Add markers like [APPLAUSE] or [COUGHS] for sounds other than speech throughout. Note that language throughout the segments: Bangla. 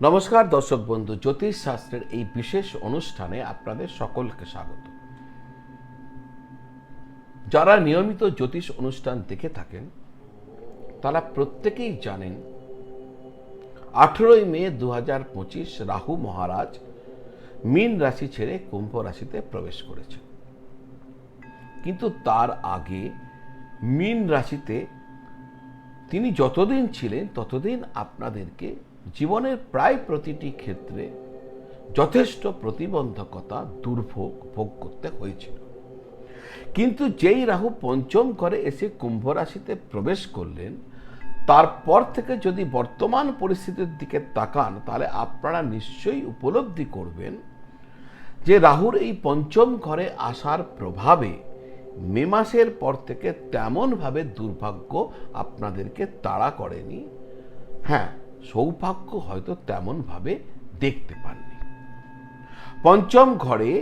নমস্কার, দর্শক বন্ধু, জ্যোতিষ শাস্ত্রের এই বিশেষ অনুষ্ঠানে আপনাদের সকলকে স্বাগত। যারা নিয়মিত জ্যোতিষ অনুষ্ঠান দেখে থাকেন, তারা প্রত্যেকেই জানেন, আঠেরোই মে দু হাজার পঁচিশ রাহু মহারাজ মীন রাশি ছেড়ে কুম্ভ রাশিতে প্রবেশ করেছে কিন্তু তার আগে মীন রাশিতে তিনি যতদিন ছিলেন, ততদিন আপনাদেরকে জীবনের প্রায় প্রতিটি ক্ষেত্রে যথেষ্ট প্রতিবন্ধকতা দুর্ভোগ ভোগ করতে হয়েছিল। কিন্তু যেই রাহু পঞ্চম ঘরে এসে কুম্ভ রাশিতে প্রবেশ করলেন, তারপর থেকে যদি বর্তমান পরিস্থিতির দিকে তাকান, তাহলে আপনারা নিশ্চয়ই উপলব্ধি করবেন যে রাহুর এই পঞ্চম ঘরে আসার প্রভাবে মে মাসের পর থেকে তেমনভাবে দুর্ভাগ্য আপনাদেরকে তাড়া করেনি। হ্যাঁ সৌভাগ্য হয়তো তেমনভাবে দেখতে পাননি। পঞ্চম ঘরে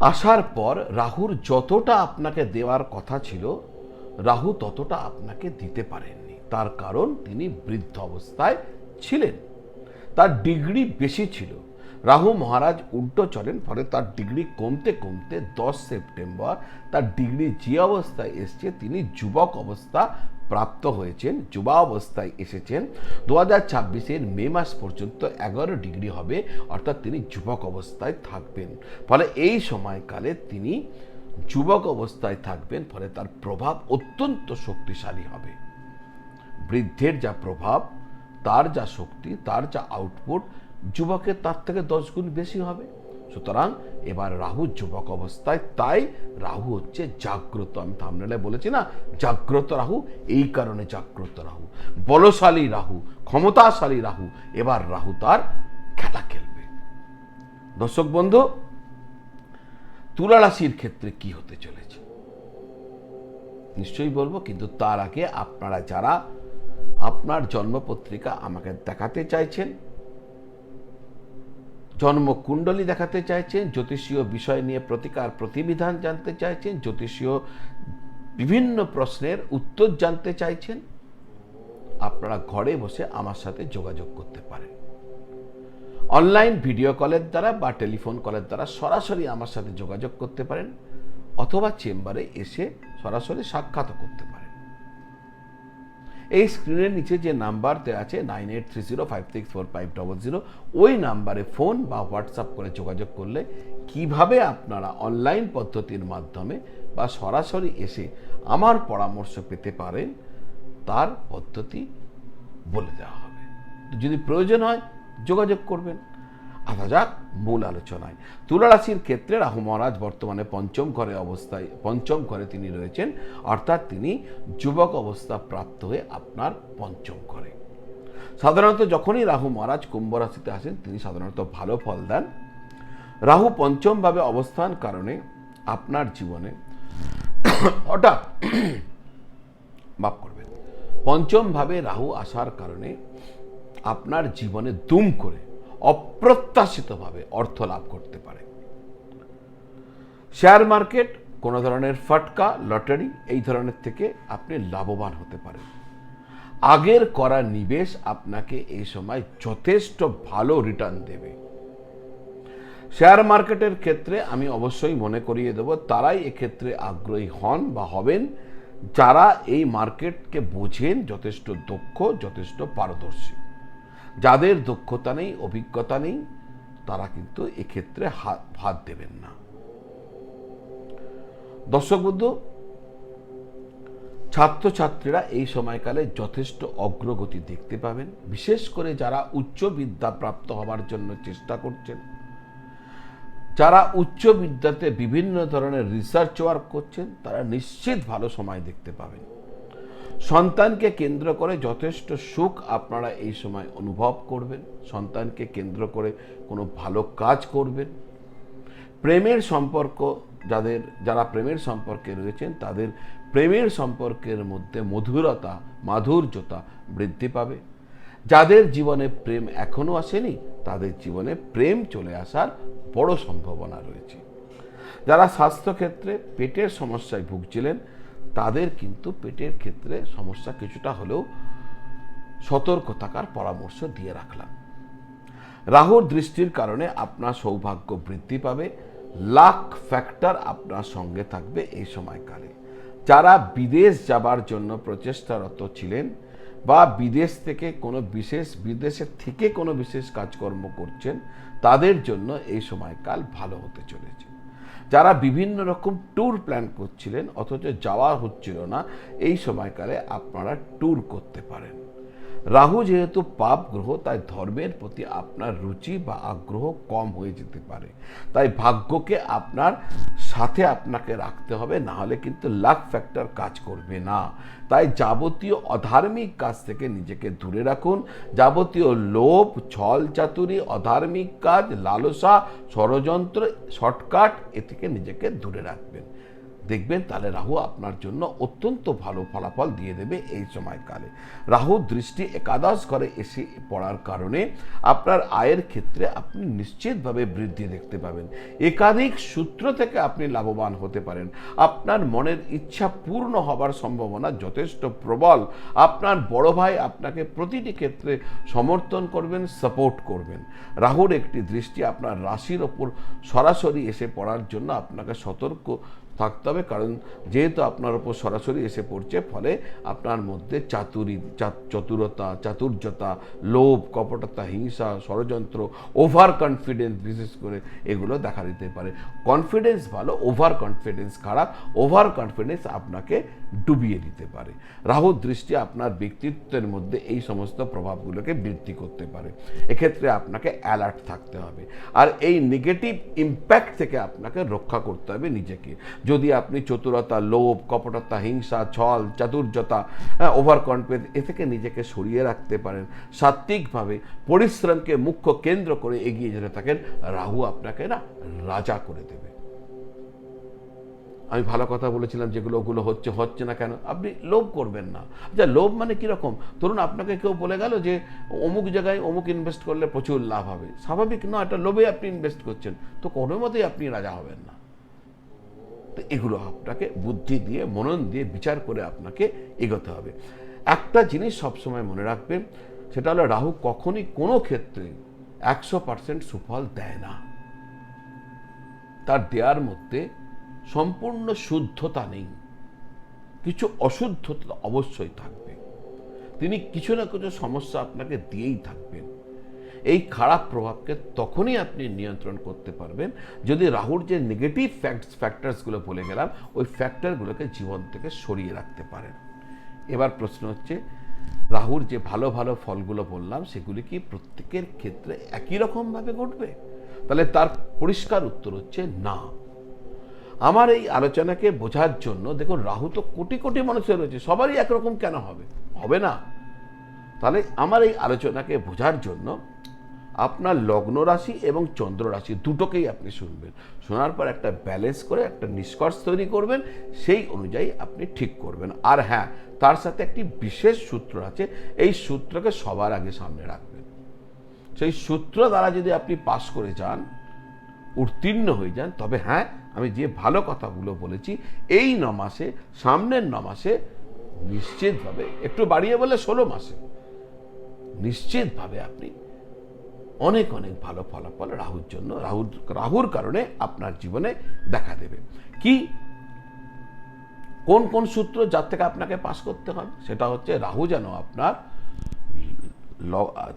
আসার পর রাহুর যতটা আপনাকে দেওয়ার কথা ছিল, রাহু ততটা আপনাকে দিতে পারেননি। তার কারণ তিনি বৃদ্ধ অবস্থায় ছিলেন। তার ডিগ্রি বেশি ছিল। রাহু মহারাজ উল্টো চলেন, ফলে তার ডিগ্রি কমতে কমতে দশ সেপ্টেম্বর তার ডিগ্রি যে অবস্থায় এসছে, তিনি যুবক অবস্থা প্রাপ্ত হয়েছেন যুবা অবস্থায় এসেছেন। দু হাজার ছাব্বিশের মে মাস পর্যন্ত এগারো ডিগ্রি হবে, অর্থাৎ তিনি যুবক অবস্থায় থাকবেন। ফলে এই সময়কালে তিনি যুবক অবস্থায় থাকবেন, ফলে তার প্রভাব অত্যন্ত শক্তিশালী হবে। বৃদ্ধের যা প্রভাব, তার যা শক্তি, তার যা আউটপুট যুবকের তার থেকে দশ গুণ বেশি হবে। সুতরাং এবার রাহু যুবক অবস্থায়, তাই রাহু হচ্ছে জাগ্রত। আমি থামনেলে বলেছি না, জাগ্রত রাহু, এই কারণে জাগ্রত রাহু। বলশালী রাহু, ক্ষমতাশালী রাহু, এবার রাহু তার খেলা খেলবে। দর্শক বন্ধু, তুলা রাশির ক্ষেত্রে কি হতে চলেছে? নিশ্চয়ই বলব, কিন্তু তার আগে আপনারা যারা আপনার জন্মপত্রিকা আমাকে দেখাতে চাইছেন জন্মকুণ্ডলী দেখাতে চাইছেন, জ্যোতিষীয় বিষয় নিয়ে প্রতিকার প্রতিবিধান জানতে চাইছেন, জ্যোতিষীয় বিভিন্ন প্রশ্নের উত্তর জানতে চাইছেন। আপনারা ঘরে বসে আমার সাথে যোগাযোগ করতে পারেন। অনলাইন ভিডিও কলের দ্বারা বা টেলিফোন কলের দ্বারা সরাসরি আমার সাথে যোগাযোগ করতে পারেন, অথবা চেম্বারে এসে সরাসরি সাক্ষাৎ করতে পারেন। এই স্ক্রিনের নিচে যে নাম্বার দেওয়া আছে nine eight three zero five six four five double zero ওই নাম্বারে ফোন বা হোয়াটসঅ্যাপ করে যোগাযোগ করলে কীভাবে আপনারা অনলাইন পদ্ধতির মাধ্যমে বা সরাসরি এসে আমার পরামর্শ পেতে পারেন, তার পদ্ধতি বলে দেওয়া হবে। যদি প্রয়োজন হয় যোগাযোগ করবেন। আসা যাক মূল আলোচনায়। তুলা রাশির ক্ষেত্রে রাহু মহারাজ বর্তমানে পঞ্চম ঘরে অবস্থায়, পঞ্চম ঘরে তিনি রয়েছেন, অর্থাৎ তিনি যুবক অবস্থা প্রাপ্ত হয়ে আপনার পঞ্চম ঘরে। সাধারণত যখনই রাহু মহারাজ কুম্ভ রাশিতে আসেন, তিনি সাধারণত ভালো ফল দেন। রাহু পঞ্চমভাবে অবস্থান কারণে আপনার জীবনে [COUGHS] হঠাৎ [COUGHS] মাফ করবেন, পঞ্চমভাবে রাহু আসার কারণে আপনার জীবনে দুম করে অপ্রত্যাশিতভাবে অর্থ লাভ করতে পারে। শেয়ার মার্কেট, কোনো ধরনের ফাটকা, লটারি, এই ধরনের থেকে আপনি লাভবান হতে পারেন। আগের করা নিবেশ আপনাকে এই সময় যথেষ্ট ভালো রিটার্ন দেবে। শেয়ার মার্কেটের ক্ষেত্রে আমি অবশ্যই মনে করিয়ে দেব, তারাই এক্ষেত্রে আগ্রহী হন বা হবেন, যারা এই মার্কেটকে বোঝেন, যথেষ্ট দক্ষ, যথেষ্ট পারদর্শী। যাদের দক্ষতা নেই, অভিজ্ঞতা নেই, তারা কিন্তু এক্ষেত্রে হাত দেবেন না। দর্শক বন্ধু, ছাত্রছাত্রীরা এই সময়কালে যথেষ্ট অগ্রগতি দেখতে পাবেন। বিশেষ করে যারা উচ্চ বিদ্যা প্রাপ্ত হবার জন্য চেষ্টা করছেন, যারা উচ্চ বিদ্যাতে বিভিন্ন ধরনের রিসার্চ ওয়ার্ক করছেন, তারা নিশ্চিত ভালো সময় দেখতে পাবেন। সন্তানকে কেন্দ্র করে যথেষ্ট সুখ আপনারা এই সময় অনুভব করবেন। সন্তানকে কেন্দ্র করে কোনো ভালো কাজ করবেন। প্রেমের সম্পর্ক যাদের, যারা প্রেমের সম্পর্কে রয়েছেন, তাদের প্রেমের সম্পর্কের মধ্যে মধুরতা, মাধুর্যতা বৃদ্ধি পাবে। যাদের জীবনে প্রেম এখনও আসেনি, তাদের জীবনে প্রেম চলে আসার বড় সম্ভাবনা রয়েছে। যারা স্বাস্থ্যক্ষেত্রে পেটের সমস্যায় ভুগছিলেন তাদের কিন্তু পেটের ক্ষেত্রে সমস্যা কিছুটা হলেও সতর্ক থাকার পরামর্শ দিয়ে রাখলাম। রাহুর দৃষ্টির কারণে আপনার সৌভাগ্য বৃদ্ধি পাবে। লাক ফ্যাক্টর আপনার সঙ্গে থাকবে এই সময়কালে। যারা বিদেশ যাবার জন্য প্রচেষ্টারত ছিলেন বা বিদেশ থেকে কোনো বিশেষ বিদেশের থেকে কোনো বিশেষ কাজকর্ম করছেন, তাদের জন্য এই সময়কাল ভালো হতে চলেছে। যারা বিভিন্ন রকম ট্যুর প্ল্যান করছিলেন, অথচ যাওয়া হচ্ছিল না, এই সময়কালে আপনারা ট্যুর করতে পারেন। রাহু যেহেতু পাপ গ্রহ, তাই ধর্মের প্রতি আপনার রুচি বা আগ্রহ কম হয়ে যেতে পারে। তাই ভাগ্যকে আপনার সাথে আপনাকে রাখতে হবে, না হলে কিন্তু লাক ফ্যাক্টর কাজ করবে না। তাই যাবতীয় অধার্মিক কাজ থেকে নিজেকে দূরে রাখুন। যাবতীয় লোভ, ছল চাতুরি, অধার্মিক কাজ, লালসা, ষড়যন্ত্র, শর্টকাট, এ থেকে নিজেকে দূরে রাখবেন। দেখবেন, তাহলে রাহু আপনার জন্য অত্যন্ত ভালো ফলাফল দিয়ে দেবে এই সময়কালে। রাহু দৃষ্টি একাদশ ঘরে এসে পড়ার কারণে আপনার আয়ের ক্ষেত্রে আপনি নিশ্চিতভাবে বৃদ্ধি দেখতে পাবেন। একাধিক সূত্র থেকে আপনি লাভবান হতে পারেন। আপনার মনের ইচ্ছা পূর্ণ হবার সম্ভাবনা যথেষ্ট প্রবল। আপনার বড় ভাই আপনাকে প্রতিটি ক্ষেত্রে সমর্থন করবেন সাপোর্ট করবেন। রাহুর একটি দৃষ্টি আপনার রাশির ওপর সরাসরি এসে পড়ার জন্য আপনাকে সতর্ক থাকতে হবে। কারণ যেহেতু আপনার ওপর সরাসরি এসে পড়ছে, ফলে আপনার মধ্যে চাতুরি চতুরতা, চাতুর্যতা, লোভ, কপটতা, হিংসা, ষড়যন্ত্র ওভার কনফিডেন্স বিশেষ করে এগুলো দেখা দিতে পারে। কনফিডেন্স ভালো ওভার কনফিডেন্স খারাপ ওভার কনফিডেন্স আপনাকে ডুবিয়ে দিতে পারে। রাহুর দৃষ্টি আপনার ব্যক্তিত্বের মধ্যে এই সমস্ত প্রভাবগুলোকে বৃদ্ধি করতে পারে। এক্ষেত্রে আপনাকে অ্যালার্ট থাকতে হবে। আর এই নেগেটিভ ইম্প্যাক্ট থেকে আপনাকে রক্ষা করতে হবে নিজেকে। যদি আপনি চতুরতা, লোভ, কপটতা, হিংসা, ছল, চাতুর্যতা ওভার কনফিডেন্স এ থেকে নিজেকে সরিয়ে রাখতে পারেন। সাত্ত্বিকভাবে পরিশ্রমকে মুখ্য কেন্দ্র করে এগিয়ে যেতে থাকেন। রাহু আপনাকে না রাজা করে দেবে। আমি ভালো কথা বলেছিলাম যেগুলো ওগুলো হচ্ছে হচ্ছে না কেন? আপনি লোভ করবেন না। আচ্ছা লোভ মানে কীরকম? ধরুন আপনাকে কেউ বলে গেল যে, অমুক জায়গায় অমুক ইনভেস্ট করলে প্রচুর লাভ হবে। স্বাভাবিক না এটা লোভে আপনি ইনভেস্ট করছেন। তো কোনো মতেই আপনি রাজা হবেন না। তো এগুলো আপনাকে বুদ্ধি দিয়ে, মনন দিয়ে বিচার করে আপনাকে এগোতে হবে। একটা জিনিস সবসময় মনে রাখবেন, সেটা হলো রাহু কখনই কোনো ক্ষেত্রে একশো পার্সেন্ট সুফল দেয় না। তার দেয়ার মধ্যে সম্পূর্ণ শুদ্ধতা নেই। কিছু অশুদ্ধতা অবশ্যই থাকবে। তিনি কিছু না কিছু সমস্যা আপনাকে দিয়েই থাকবেন। এই খারাপ প্রভাবকে তখনই আপনি নিয়ন্ত্রণ করতে পারবেন যদি রাহুর যে নেগেটিভ ফ্যাক্টস ফ্যাক্টরসগুলো বলে গেলাম, ওই ফ্যাক্টরগুলোকে জীবন থেকে সরিয়ে রাখতে পারেন। এবার প্রশ্ন হচ্ছে, রাহুর যে ভালো ভালো ফলগুলো বললাম, সেগুলি কি প্রত্যেকের ক্ষেত্রে একই রকমভাবে ঘটবে? তাহলে তার পরিষ্কার উত্তর হচ্ছে না। আমার এই আলোচনাকে বোঝার জন্য, দেখুন, রাহু তো কোটি কোটি মানুষের রয়েছে, সবারই একরকম কেন হবে? হবে না। তাহলে আমার এই আলোচনাকে বোঝার জন্য আপনার লগ্ন রাশি এবং চন্দ্র রাশি দুটোকেই আপনি শুনবেন। শোনার পর একটা ব্যালেন্স করে একটা নিষ্কর্ষ তৈরি করবেন, সেই অনুযায়ী আপনি ঠিক করবেন। আর হ্যাঁ তার সাথে একটি বিশেষ সূত্র আছে, এই সূত্রকে সবার আগে সামনে রাখবেন। সেই সূত্র দ্বারা যদি আপনি পাশ করে যান, উত্তীর্ণ হয়ে যান, তবে হ্যাঁ আমি যে ভালো কথাগুলো বলেছি, এই ন মাসে, সামনের ন মাসে নিশ্চিতভাবে একটু বাড়িয়ে বলে ষোলো মাসে নিশ্চিতভাবে আপনি অনেক অনেক ভালো ফলাফল রাহুর জন্য, রাহুর রাহুর কারণে আপনার জীবনে দেখা দেবে। কি? কোন কোন সূত্র যার থেকে আপনাকে পাস করতে হবে? সেটা হচ্ছে রাহু যেন আপনার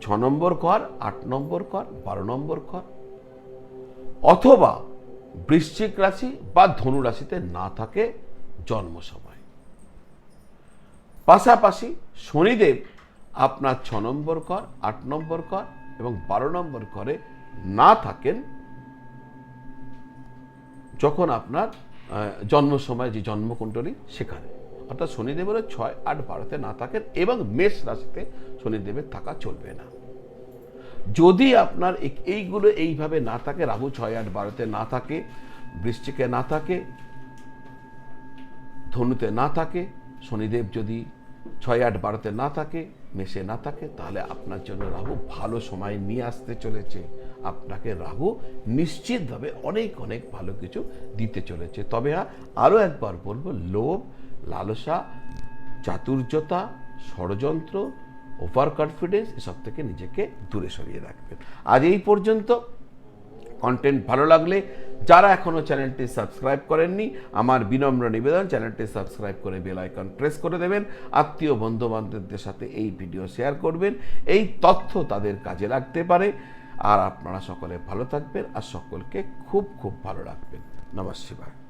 ছ নম্বর ঘর, আট নম্বর ঘর, বারো নম্বর ঘর। অথবা বৃশ্চিক রাশি বা ধনু রাশিতে না থাকে জন্ম সময় পাশাপাশি শনিদেব আপনার ছ নম্বর কর, আট নম্বর কর এবং বারো নম্বর করে না থাকেন যখন আপনার জন্ম সময় যে জন্মকুণ্ডলী সেখানে। অর্থাৎ শনিদেবের ছয়, আট, বারোতে না থাকেন এবং মেষ রাশিতে শনিদেবের থাকা চলবে না। যদি আপনার এইগুলো এইভাবে না থাকে, রাহু ছয়, আট, বারোতে না থাকে বৃষ্টিকে না থাকে, ধনুতে না থাকে, শনিদেব যদি ছয় আট বারোতে না থাকে মেশে না থাকে, তাহলে আপনার জন্য রাহু ভালো সময় নিয়ে আসতে চলেছে। আপনাকে রাহু নিশ্চিতভাবে অনেক অনেক ভালো কিছু দিতে চলেছে। তবে হ্যাঁ আরও একবার বলব, লোভ, লালসা, চাতুর্যতা, ষড়যন্ত্র ওভার কনফিডেন্স এসব থেকে নিজেকে দূরে সরিয়ে রাখবেন। আজ এই পর্যন্ত। কন্টেন্ট ভালো লাগলে যারা এখনও চ্যানেলটি সাবস্ক্রাইব করেননি, আমার বিনম্র নিবেদন, চ্যানেলটি সাবস্ক্রাইব করে বেল আইকন প্রেস করে দেবেন। আত্মীয় বন্ধুবান্ধবদের সাথে এই ভিডিও শেয়ার করবেন। এই তথ্য তাদের কাজে লাগতে পারে। আর আপনারা সকলে ভালো থাকবেন আর সকলকে খুব খুব ভালো রাখবেন। নমস্কার।